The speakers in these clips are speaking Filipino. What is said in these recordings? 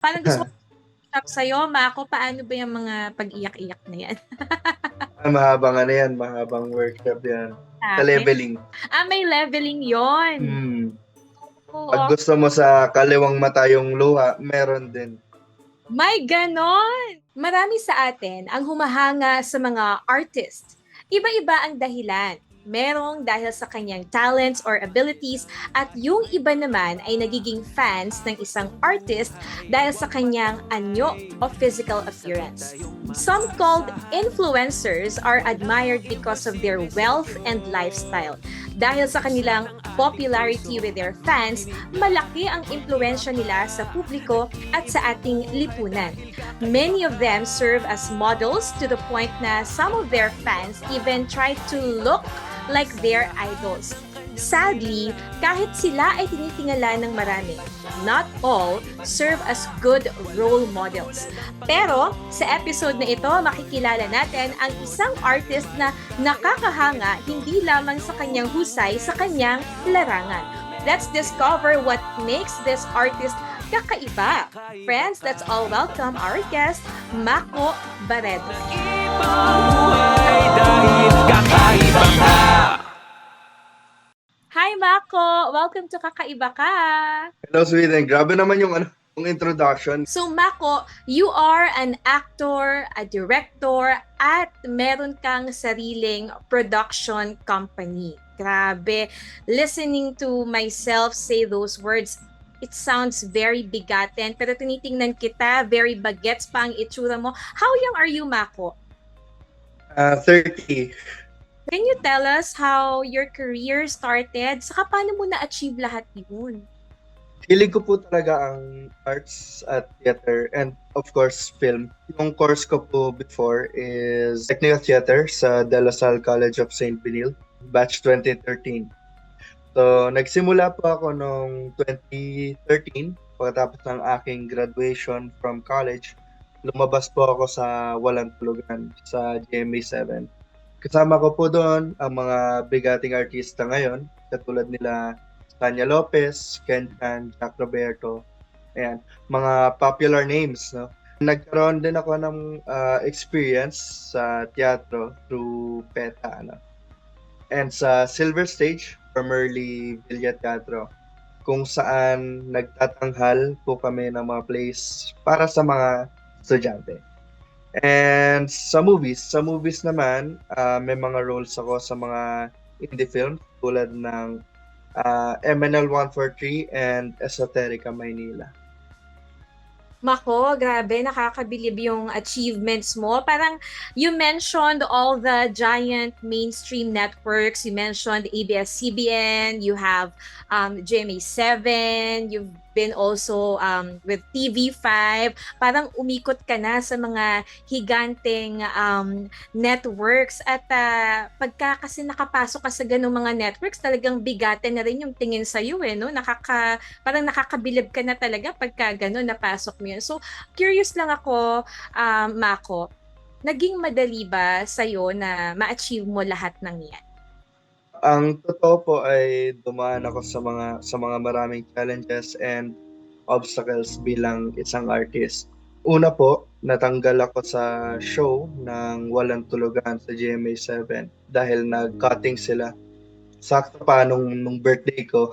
Parang gusto ko workshop sa'yo, Mako, paano ba yung mga pag-iyak-iyak na yan? Ah, mahabang ano yan, mahabang workshop yan. Sa leveling. Ah, may leveling yon. Hmm. Oo. Pag gusto mo sa kaliwang mata yung luha, meron din. May ganon! Marami sa atin ang humahanga sa mga artist. Iba-iba ang dahilan. Merong dahil sa kanyang talents or abilities at yung iba naman ay nagiging fans ng isang artist dahil sa kanyang anyo o physical appearance. Some called influencers are admired because of their wealth and lifestyle. Dahil sa kanilang popularity with their fans, malaki ang impluensya nila sa publiko at sa ating lipunan. Many of them serve as models to the point na some of their fans even try to look like their idols. Sadly, kahit sila ay tinitingala ng marami, not all serve as good role models. Pero sa episode na ito, makikilala natin ang isang artist na nakakahanga hindi lamang sa kanyang husay sa kanyang larangan. Let's discover what makes this artist kakaiba. Friends, let's all welcome our guest, Mako Baredo. Buhay dahil kakaiba ka Hi Mako! Welcome to Kakaiba Ka! Hello, Sweden. Grabe naman yung ano, yung introduction. So Mako, you are an actor, a director, at meron kang sariling production company. Grabe. Listening to myself say those words, it sounds very bigaten. Pero tinitingnan kita, very bagets pa ang itsura mo. How young are you, Mako? Uh, 30. Can you tell us how your career started? Saka paano mo na-achieve lahat yun? Hilig ko po talaga ang arts at theater and of course film. Yung course ko po before is Technical Theater sa De La Salle College of St. Benil, batch 2013. So, nagsimula po ako noong 2013 pagkatapos ng aking graduation from college. Lumabas po ako sa Walang Tulugan sa GMA 7. Kasama ko po doon ang mga bigating artista ngayon, katulad nila Tanya Lopez, Ken Chan, Jack Roberto. Ayan, mga popular names, no? Nagkaroon din ako ng uh, experience sa teatro through PETA, ano? And sa Silver Stage, formerly Villa Teatro, kung saan nagtatanghal po kami ng mga plays para sa mga estudyante. And sa movies, sa movies naman, uh, may mga roles ako sa mga indie films tulad ng uh, MNL 143 and Esoterica Maynila. Mako, grabe, nakakabilib yung achievements mo. Parang you mentioned all the giant mainstream networks. You mentioned ABS-CBN, you have um, GMA7, you've been also um, with TV5. Parang umikot ka na sa mga higanteng um, networks. At uh, pagka kasi nakapasok ka sa ganung mga networks, talagang bigatan na rin yung tingin sa'yo eh. No? Nakaka, parang nakakabilib ka na talaga pagka gano'n napasok mo yun. So, curious lang ako, um, Mako, naging madali ba sa'yo na ma-achieve mo lahat ng yan? Ang totoo po ay dumaan ako sa mga sa mga maraming challenges and obstacles bilang isang artist. Una po, natanggal ako sa show ng Walang Tulugan sa GMA7 dahil nag-cutting sila. Sakto pa nung, nung birthday ko,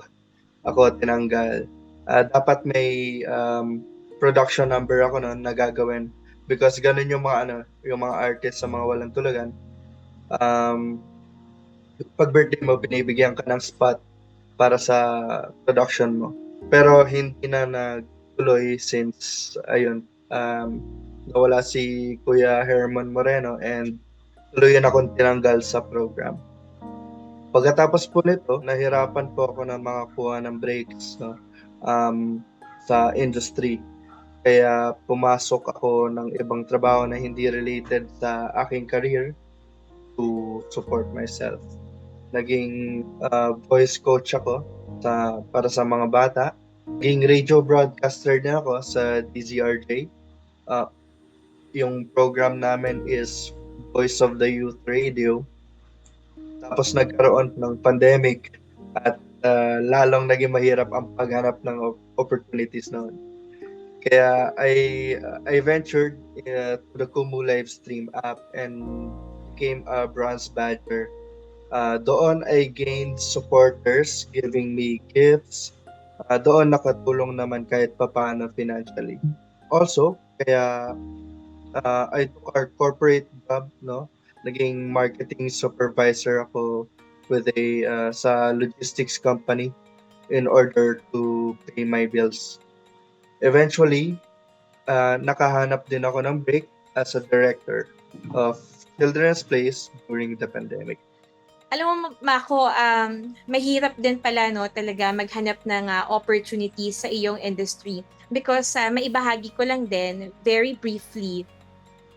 ako tinanggal. Uh, dapat may um, production number ako noon na gagawin because ganun yung mga ano, yung mga artist sa mga Walang Tulugan. Um, pag birthday mo, binibigyan ka ng spot para sa production mo. Pero hindi na nagtuloy since, ayun, um, nawala si Kuya Herman Moreno and tuloy na akong tinanggal sa program. Pagkatapos po nito, nahirapan po ako na makakuha ng breaks no, um, sa industry. Kaya pumasok ako ng ibang trabaho na hindi related sa aking career to support myself naging uh, voice coach ako sa para sa mga bata. Naging radio broadcaster din ako sa DZRJ. Uh, yung program namin is Voice of the Youth Radio. Tapos nagkaroon ng pandemic at uh, lalong naging mahirap ang paghanap ng opportunities noon. Kaya I I ventured uh, to the Kumu live stream app and became a bronze badger. Uh, doon I gained supporters giving me gifts. Uh, doon nakatulong naman kahit papaano financially. Also, kaya uh, I took our corporate job, no? Naging marketing supervisor ako with a uh, sa logistics company in order to pay my bills. Eventually, uh, nakahanap din ako ng break as a director of Children's Place during the pandemic. Alam mo, Mako, um, mahirap din pala no, talaga maghanap ng ah, opportunities sa iyong industry. Because uh, maibahagi ko lang din, very briefly,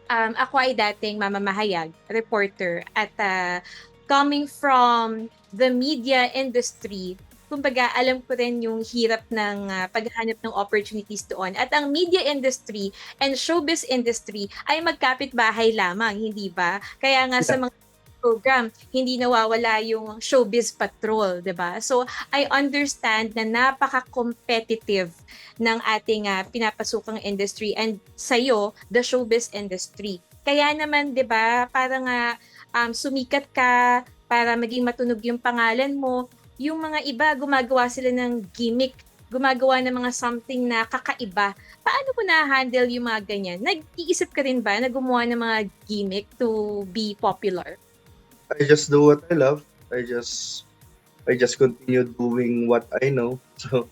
um, ako ay dating mamamahayag, reporter, at ah, coming from the media industry, kumbaga alam ko rin yung hirap ng ah, paghahanap ng opportunities doon. At ang media industry and showbiz industry ay magkapit-bahay lamang, hindi ba? Kaya nga sa mga program, hindi nawawala yung showbiz patrol, 'di ba? So, I understand na napaka-competitive ng ating ah, pinapasukang industry and sa'yo, the showbiz industry. Kaya naman, 'di ba, para nga um, sumikat ka, para maging matunog yung pangalan mo, yung mga iba gumagawa sila ng gimmick, gumagawa ng mga something na kakaiba. Paano mo na-handle yung mga ganyan? Nag-iisip ka rin ba na gumawa ng mga gimmick to be popular? I just do what I love. I just I just continue doing what I know. So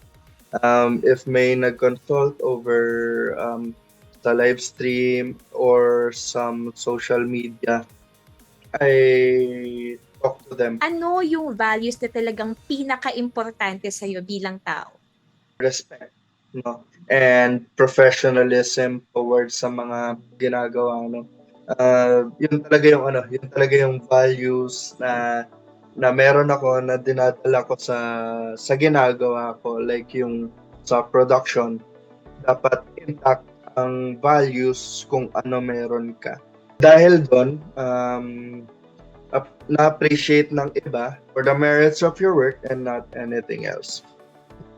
um, if may nag-consult over um, sa live stream or some social media, I talk to them. ano yung values na talagang pinaka-importante sa'yo bilang tao? respect no and professionalism towards sa mga ginagawa no uh, yun talaga yung ano yun talaga yung values na na meron ako na dinadala ko sa sa ginagawa ko like yung sa production. Dapat intact ang values kung ano meron ka. Dahil doon um ap- na-appreciate ng iba for the merits of your work and not anything else.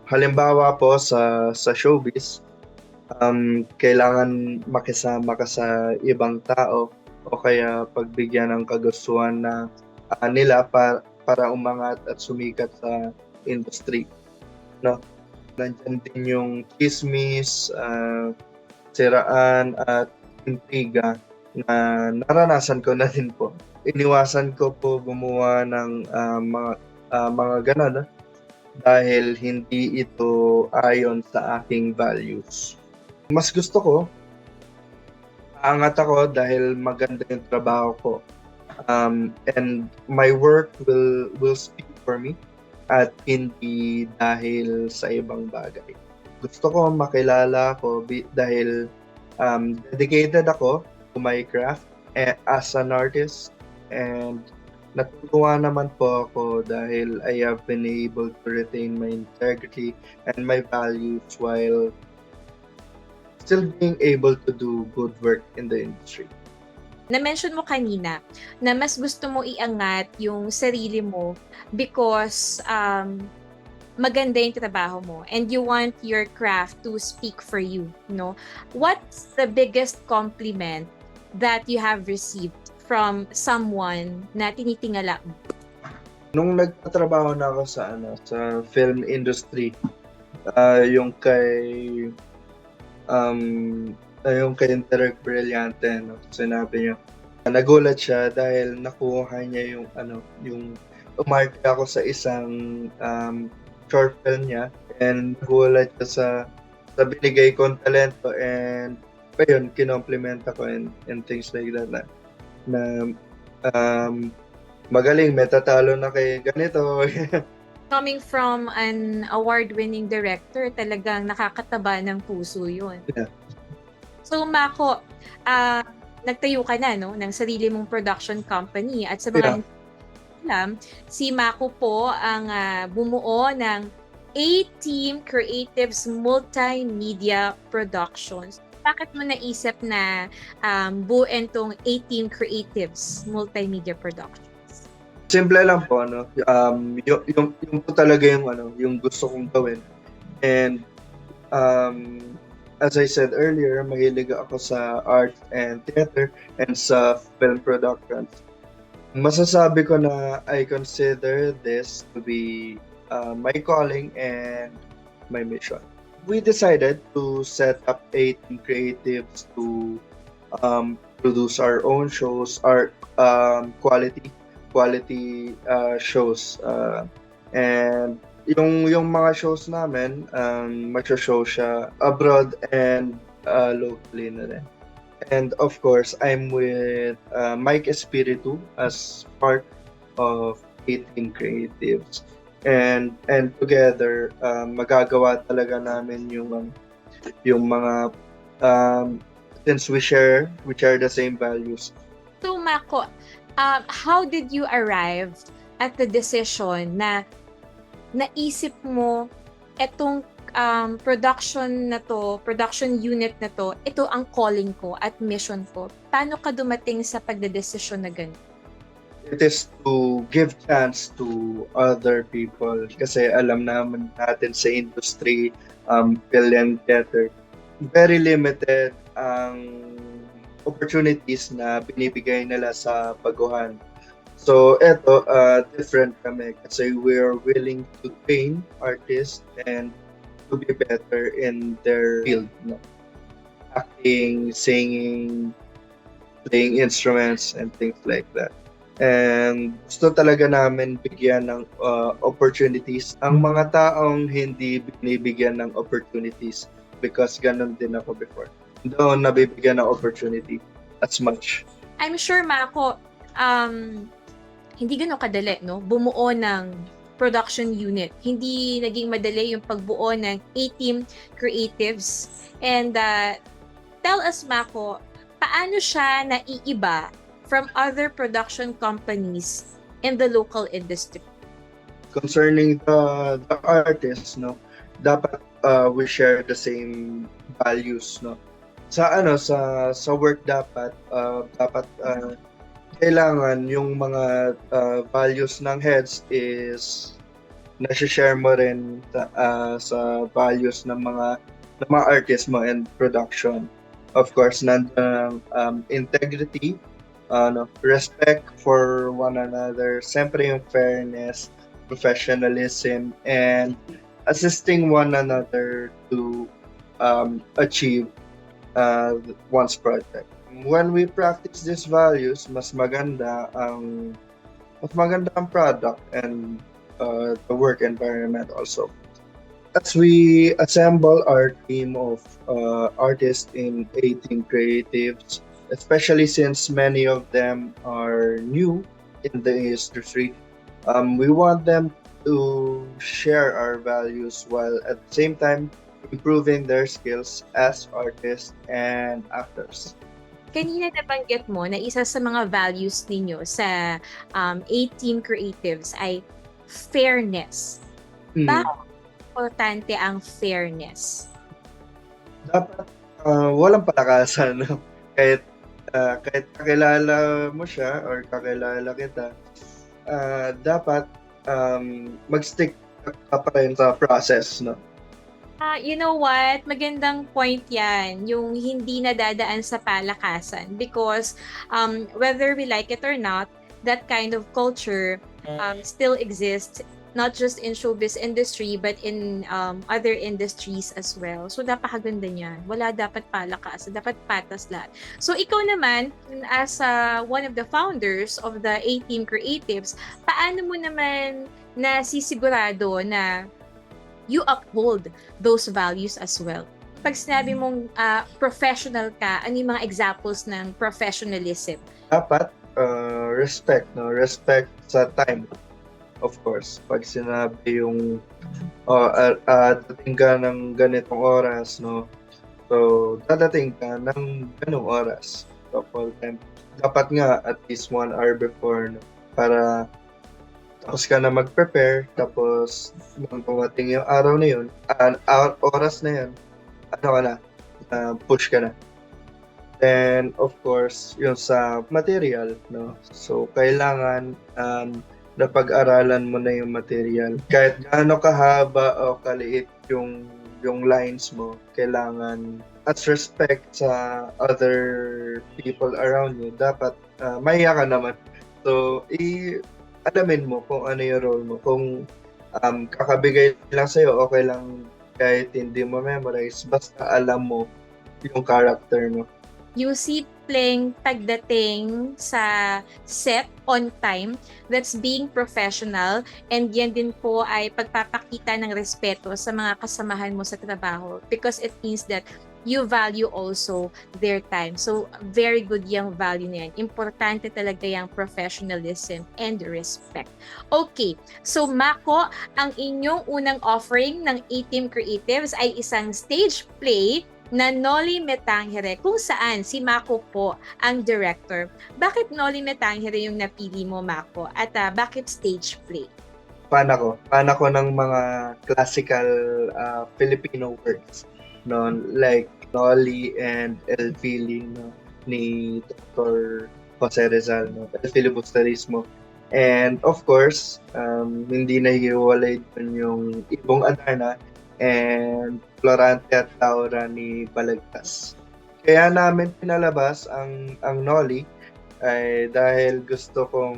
Halimbawa po sa sa showbiz um kailangan makisama ka sa ibang tao o kaya pagbigyan ng kagustuhan na ah, nila para para umangat at sumikat sa industry no nandiyan din yung chismis ah, siraan at intriga na naranasan ko na din po iniwasan ko po gumawa ng ah, mga ah, mga ganun ah, dahil hindi ito ayon sa aking values. Mas gusto ko, aangat ako dahil maganda yung trabaho ko. Um, and my work will will speak for me at hindi dahil sa ibang bagay. Gusto ko makilala ako dahil um, dedicated ako to my craft eh, as an artist and natutuwa naman po ako dahil I have been able to retain my integrity and my values while still being able to do good work in the industry. Na-mention mo kanina na mas gusto mo iangat yung sarili mo because um, maganda yung trabaho mo and you want your craft to speak for you, no? What's the biggest compliment that you have received from someone na tinitingala mo? Nung nagtatrabaho na ako sa ano sa film industry, ah, yung kay um yung kay Derek Brillante no, sinabi niya nagulat siya dahil nakuha niya yung ano yung umarte ako sa isang um, short film niya and nagulat siya sa sa binigay kong talento and ayun, kinomplement ako and, and things like that na, na um, magaling, may tatalo na kay ganito. Coming from an award-winning director, talagang nakakataba ng puso yun. Yeah. So, Mako, ah, nagtayo ka na no, ng sarili mong production company at sa mga Yeah. alam, si Mako po ang ah, bumuo ng A-Team Creatives Multimedia Productions. Bakit mo naisip na um, buuin tong A-Team Creatives Multimedia Productions? Simple lang po, ano, um, yung, yung, yung po talaga yung, ano, yung gusto kong gawin. And, um, as I said earlier, mahilig ako sa art and theater and sa film production. Masasabi ko na I consider this to be uh, my calling and my mission. We decided to set up 18 creatives to um, produce our own shows, art um, quality quality uh, shows. Uh, and yung yung mga shows namin, um, show siya abroad and uh, locally na rin. And of course, I'm with uh, Mike Espiritu as part of 18 Creatives. And and together, um, magagawa talaga namin yung um, yung mga um, since we share we share the same values. So, Mako, um, how did you arrive at the decision na naisip mo etong um, production na to, production unit na to, ito ang calling ko at mission ko. Paano ka dumating sa pagdedesisyon na ganun? it is to give chance to other people kasi alam naman natin sa industry um film theater very limited ang opportunities na binibigay nila sa baguhan so eto uh, different kami kasi we are willing to train artists and to be better in their field no? acting singing playing instruments and things like that And gusto talaga namin bigyan ng uh, opportunities ang mga taong hindi binibigyan ng opportunities because ganun din ako before. Doon nabibigyan ng opportunity as much. I'm sure, Mako, um, hindi ganun kadali, no? Bumuo ng production unit. Hindi naging madali yung pagbuo ng A-team creatives. And uh, tell us, Mako, paano siya naiiba from other production companies in the local industry? Concerning the, the artists, no, dapat uh, we share the same values, no. Sa ano sa sa work dapat uh, dapat uh, kailangan yung mga uh, values ng heads is na-share mo rin uh, sa values ng mga ng mga artists mo and production. Of course, nandun ang um, integrity, ano, respect for one another, siyempre yung fairness, professionalism, and assisting one another to um, achieve uh, one's project. When we practice these values, mas maganda ang mas maganda ang product and uh, the work environment also. As we assemble our team of uh, artists in 18 creatives, especially since many of them are new in the industry. Um, we want them to share our values while at the same time improving their skills as artists and actors. Kanina nabanggit mo na isa sa mga values ninyo sa um, A-team creatives ay fairness. Hmm. Bakit importante ang fairness? Dapat uh, walang palakasan. Kahit uh, kahit kakilala mo siya or kakilala kita, uh, dapat um, mag-stick pa rin sa process, no? Ah, you know what? Magandang point yan, yung hindi nadadaan sa palakasan because um, whether we like it or not, that kind of culture um, still exists not just in showbiz industry but in um, other industries as well. So napakaganda niyan. Wala dapat palakas, dapat patas lahat. So ikaw naman as uh, one of the founders of the A-Team Creatives, paano mo naman nasisigurado na you uphold those values as well? Pag sinabi mong uh, professional ka, ano yung mga examples ng professionalism? Dapat uh, respect, no? Respect sa time of course, pag sinabi yung uh, uh, dating ka ng ganitong oras, no? So, dadating ka ng ganong oras. So, time. Dapat nga at least one hour before, no? Para tapos ka na mag-prepare, tapos nung pumating yung araw na yun, uh, oras na yun, ano ka na, uh, push ka na. Then, of course, yung sa material, no? So, kailangan um, na pag-aralan mo na yung material. Kahit gaano kahaba o kaliit yung yung lines mo, kailangan as respect sa other people around you, dapat uh, mahiya ka naman. So, i alamin mo kung ano yung role mo. Kung um, kakabigay lang sa'yo, okay lang kahit hindi mo memorize, basta alam mo yung character mo. You see playing pagdating sa set on time, that's being professional, and yan din po ay pagpapakita ng respeto sa mga kasamahan mo sa trabaho because it means that you value also their time. So, very good yung value na yan. Importante talaga yung professionalism and respect. Okay, so Mako, ang inyong unang offering ng A-Team Creatives ay isang stage play na Noli Metangere kung saan si Mako po ang director. Bakit Noli Metangere yung napili mo, Mako? At ah, bakit stage play? fan ako. Fan ako ng mga classical uh, Filipino works. No? Like Noli and El Fili no? ni Dr. Jose Rizal. No? El Filibusterismo. And of course, um, hindi nahihiwalay dun yung Ibong Adarna and Florante at Laura ni Balagtas. Kaya namin pinalabas ang ang Noli ay dahil gusto kong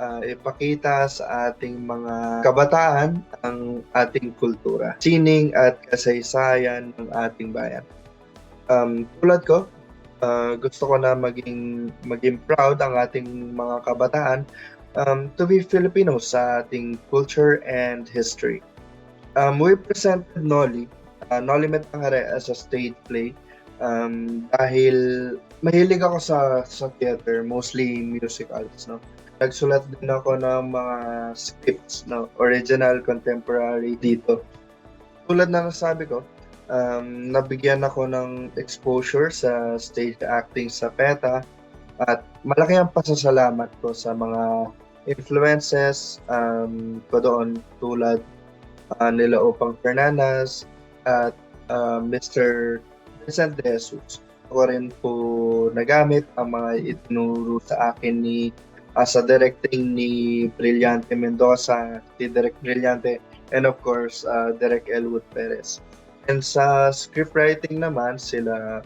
ah, ipakita sa ating mga kabataan ang ating kultura, sining at kasaysayan ng ating bayan. Um, tulad ko, ah, gusto ko na maging maging proud ang ating mga kabataan um, to be Filipino sa ating culture and history. Um, we presented Noli, uh, Noli Metangere as a stage play um, dahil mahilig ako sa sa theater, mostly musicals, no. Nagsulat din ako ng mga scripts, no, original, contemporary dito. Tulad na nasabi ko, um, nabigyan ako ng exposure sa stage acting sa PETA at malaki ang pasasalamat ko sa mga influences um, ko doon tulad ah, nila Opang Fernandez at ah, Mr. Vincent De Jesus. Ako rin po nagamit ang mga itinuro sa akin ni ah, sa directing ni Brillante Mendoza, si Direk Brillante, and of course, uh, Direk Elwood Perez. And sa scriptwriting naman, sila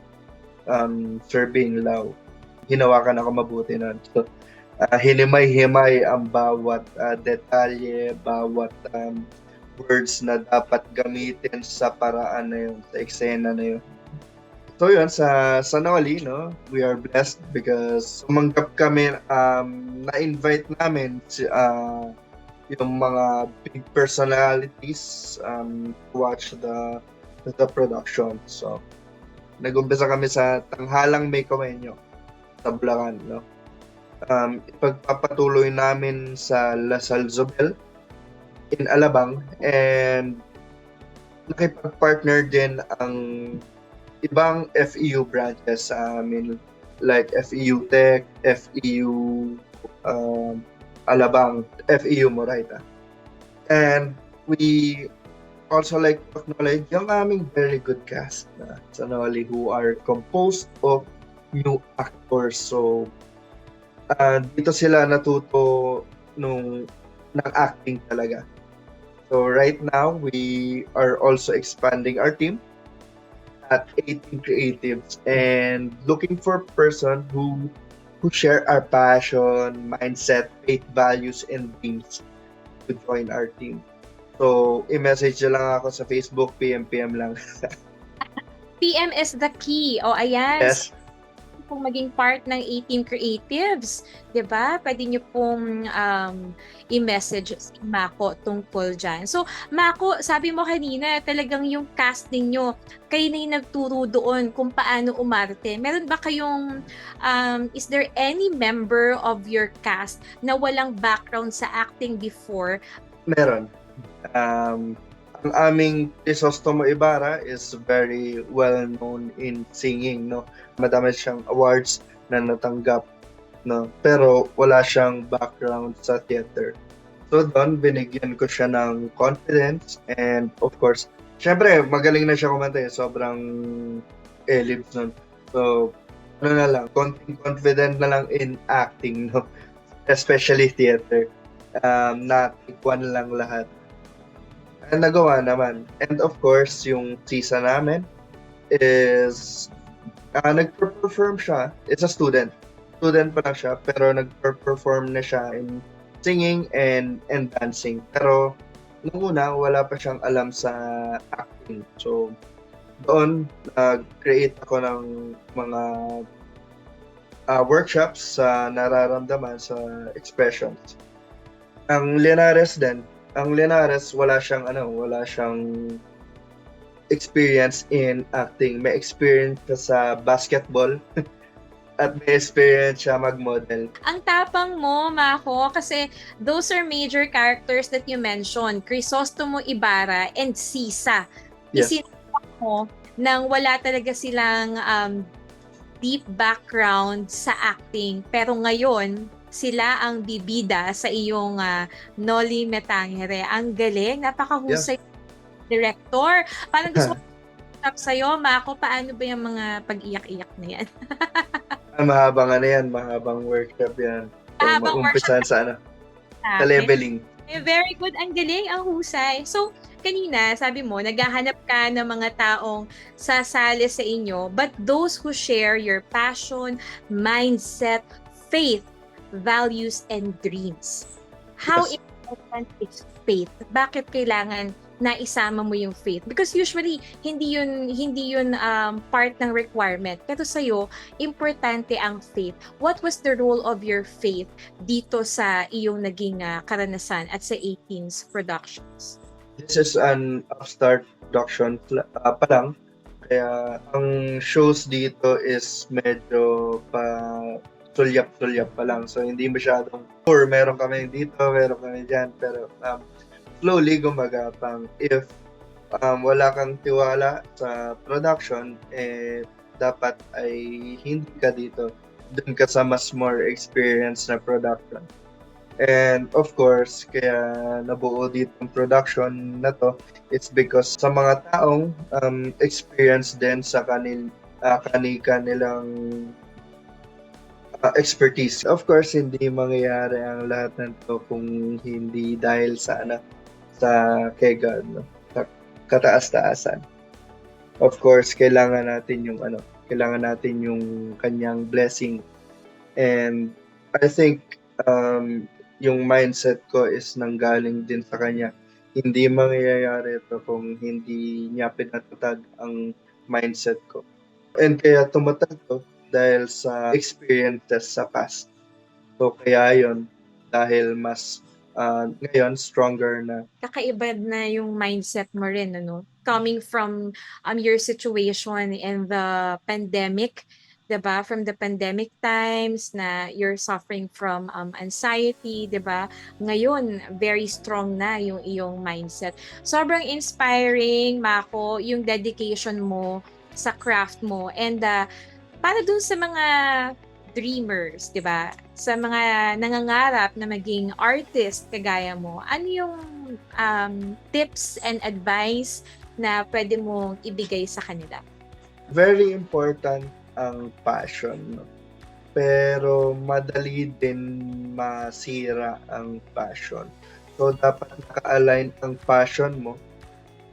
um, Sir Bing Lau. Hinawakan ako mabuti nun. So, ah, hinimay-himay ang bawat ah, detalye, bawat um, words na dapat gamitin sa paraan na yun, sa eksena na yun. So yun, sa, sa Noli, no, we are blessed because sumanggap kami, um, na-invite namin si, ah, yung mga big personalities um, to watch the the production. So, nag-umpisa kami sa Tanghalang May Kamenyo sa Bulacan, no. Um, ipagpapatuloy namin sa Lasal Zobel in Alabang and nakipag-partner din ang ibang FEU branches sa amin like FEU Tech, FEU um, Alabang, FEU Moraita. And we also like to acknowledge yung aming very good cast na sa Noli who are composed of new actors. So, uh, dito sila natuto nung ng acting talaga. So right now, we are also expanding our team at 18 Creatives and looking for person who who share our passion, mindset, faith, values, and dreams to join our team. So, i-message nyo lang ako sa Facebook, PM-PM lang. PM is the key. O, ayan. Yes. Kung maging part ng A-Team Creatives, 'di ba? Pwede niyo pong um, i-message si Mako tungkol diyan. So, Mako, sabi mo kanina, talagang yung cast ninyo, kayo na yung nagturo doon kung paano umarte. Meron ba kayong, um, is there any member of your cast na walang background sa acting before? Meron. Um, ang aming Crisostomo Ibarra is very well known in singing, no. Madami siyang awards na natanggap, no. Pero wala siyang background sa theater. So doon, binigyan ko siya ng confidence and of course, syempre, magaling na siya kumanta eh. Sobrang elibs nun. So, ano na lang, confident na lang in acting, no. Especially theater. Um, na tikwan lang lahat. And nagawa naman. And of course, yung season namin, is uh, nag-perform siya. It's a student. Student pa lang siya, pero nag-perform na siya in singing and and dancing. Pero nung una, wala pa siyang alam sa acting. So, doon, nag-create ako ng mga uh, workshops sa nararamdaman sa expressions. Ang Lenares din, ang Lenares wala siyang ano, wala siyang experience in acting. May experience siya sa basketball at may experience siya mag-model. Ang tapang mo, Mako, kasi those are major characters that you mentioned. Crisostomo Ibarra and Sisa. Yes. Isinama mo nang wala talaga silang um, deep background sa acting. Pero ngayon, sila ang bibida sa iyong ah, Noli Metangere. Ang galing, napakahusay director. Parang gusto ko tap sa'yo, Mako, paano ba yung mga pag-iyak-iyak na yan? Ah, mahabang ano yan, mahabang workshop yan. Mahabang maumpisahan sa ano, sa leveling. Eh, Very good. Ang galing, ang husay. So, kanina, sabi mo, naghahanap ka ng mga taong sasali sa inyo, but those who share your passion, mindset, faith, values, and dreams. How Yes. important is faith? Bakit kailangan na isama mo yung faith? Because usually, hindi yun, hindi yun um, part ng requirement. Pero sa'yo, importante ang faith. What was the role of your faith dito sa iyong naging ah, karanasan at sa 18's Productions? This is an upstart production ah, pa lang. Kaya ang shows dito is medyo pa sulyap-sulyap pa lang. So hindi masyadong or meron kami dito, meron kami dyan. Pero um, slowly gumagapang. If um, wala kang tiwala sa production, eh, dapat ay hindi ka dito. Doon ka sa mas more experience na production. And of course, kaya nabuo dito ang production na to, it's because sa mga taong um, experience din sa kanil, uh, kani kanilang expertise. Of course, hindi mangyayari ang lahat ng to kung hindi dahil sa ano, sa kay God, no? sa kataas-taasan. Of course, kailangan natin yung ano, kailangan natin yung kanyang blessing. And I think um, yung mindset ko is nanggaling din sa kanya. Hindi mangyayari ito kung hindi niya pinatatag ang mindset ko. And kaya tumatag to dahil sa experiences sa past. So kaya yon dahil mas ah, ngayon stronger na Kakaiba na yung mindset mo rin, ano? Coming from um, your situation in the pandemic, 'di ba? From the pandemic times na you're suffering from um, anxiety, 'di ba? Ngayon, very strong na yung iyong mindset. Sobrang inspiring, Mako, yung dedication mo sa craft mo and uh, para dun sa mga dreamers, 'di ba? Sa mga nangangarap na maging artist kagaya mo, ano yung um, tips and advice na pwede mong ibigay sa kanila? very important ang passion. Pero madali din masira ang passion. So dapat naka-align ang passion mo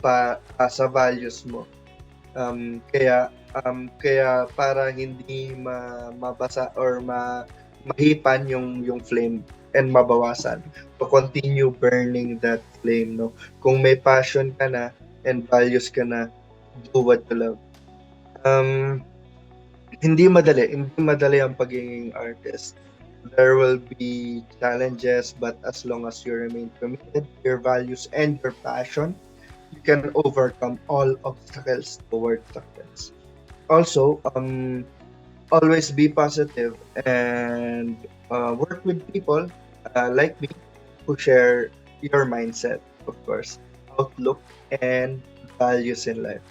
pa ah, sa values mo. Um, kaya um, kaya para hindi ma, mabasa or ma, mahipan yung yung flame and mabawasan to continue burning that flame no kung may passion ka na and values ka na do what you love um, hindi madali. Hindi madali ang pagiging artist. There will be challenges, but as long as you remain committed to your values and your passion, can overcome all obstacles towards success. Also, um, always be positive and uh, work with people uh, like me who share your mindset, of course, outlook, and values in life.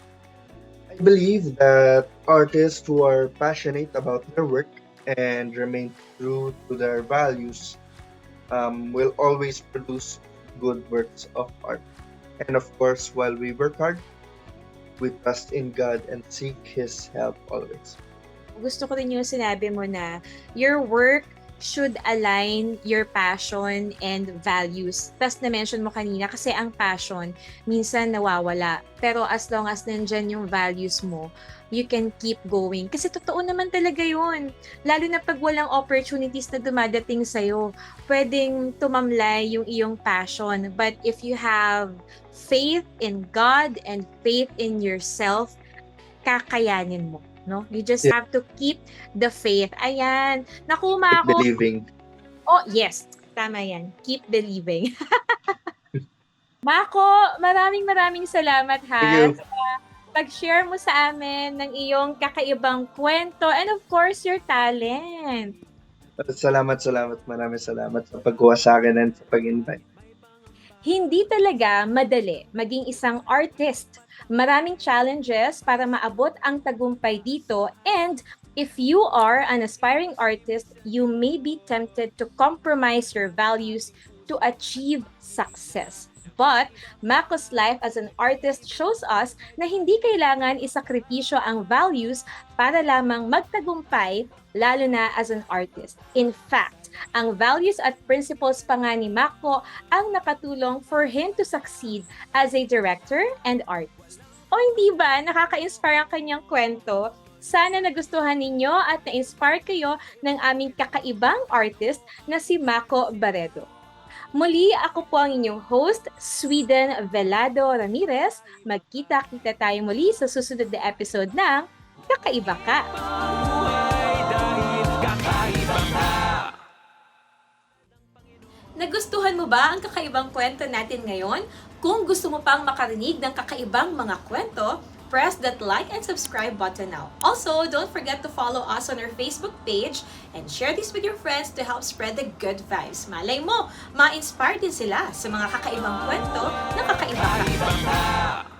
I believe that artists who are passionate about their work and remain true to their values um, will always produce good works of art. And of course, while we work hard, we trust in God and seek His help always. Gusto ko rin yung sinabi mo na your work should align your passion and values. Tapos na-mention mo kanina kasi ang passion minsan nawawala. Pero as long as nandyan yung values mo, you can keep going. Kasi totoo naman talaga yun. Lalo na pag walang opportunities na dumadating sa'yo, pwedeng tumamlay yung iyong passion. But if you have faith in God and faith in yourself, kakayanin mo. No? You just Yeah. have to keep the faith. Ayan. Nakuma Keep ako. believing. Oh, yes. Tama yan. Keep believing. Mako, maraming maraming salamat ha. Thank you. Sa pag-share mo sa amin ng iyong kakaibang kwento and of course, your talent. Salamat, salamat. Maraming salamat sa pagkuha sa akin and sa pag-invite. Hindi talaga madali maging isang artist. Maraming challenges para maabot ang tagumpay dito and if you are an aspiring artist, you may be tempted to compromise your values to achieve success. But Mako's life as an artist shows us na hindi kailangan isakripisyo ang values para lamang magtagumpay, lalo na as an artist. In fact, ang values at principles pa nga ni Mako ang nakatulong for him to succeed as a director and artist. O hindi ba nakaka-inspire ang kanyang kwento? Sana nagustuhan ninyo at na-inspire kayo ng aming kakaibang artist na si Mako Barredo. Muli, ako po ang inyong host, Sweden Velado Ramirez. Magkita-kita tayo muli sa susunod na episode ng Kakaiba Ka. Buhay Nagustuhan mo ba ang kakaibang kwento natin ngayon? Kung gusto mo pang makarinig ng kakaibang mga kwento, press that like and subscribe button now. Also, don't forget to follow us on our Facebook page and share this with your friends to help spread the good vibes. Malay mo, ma-inspire din sila sa mga kakaibang kwento na kakaiba ka. Kakaiba ka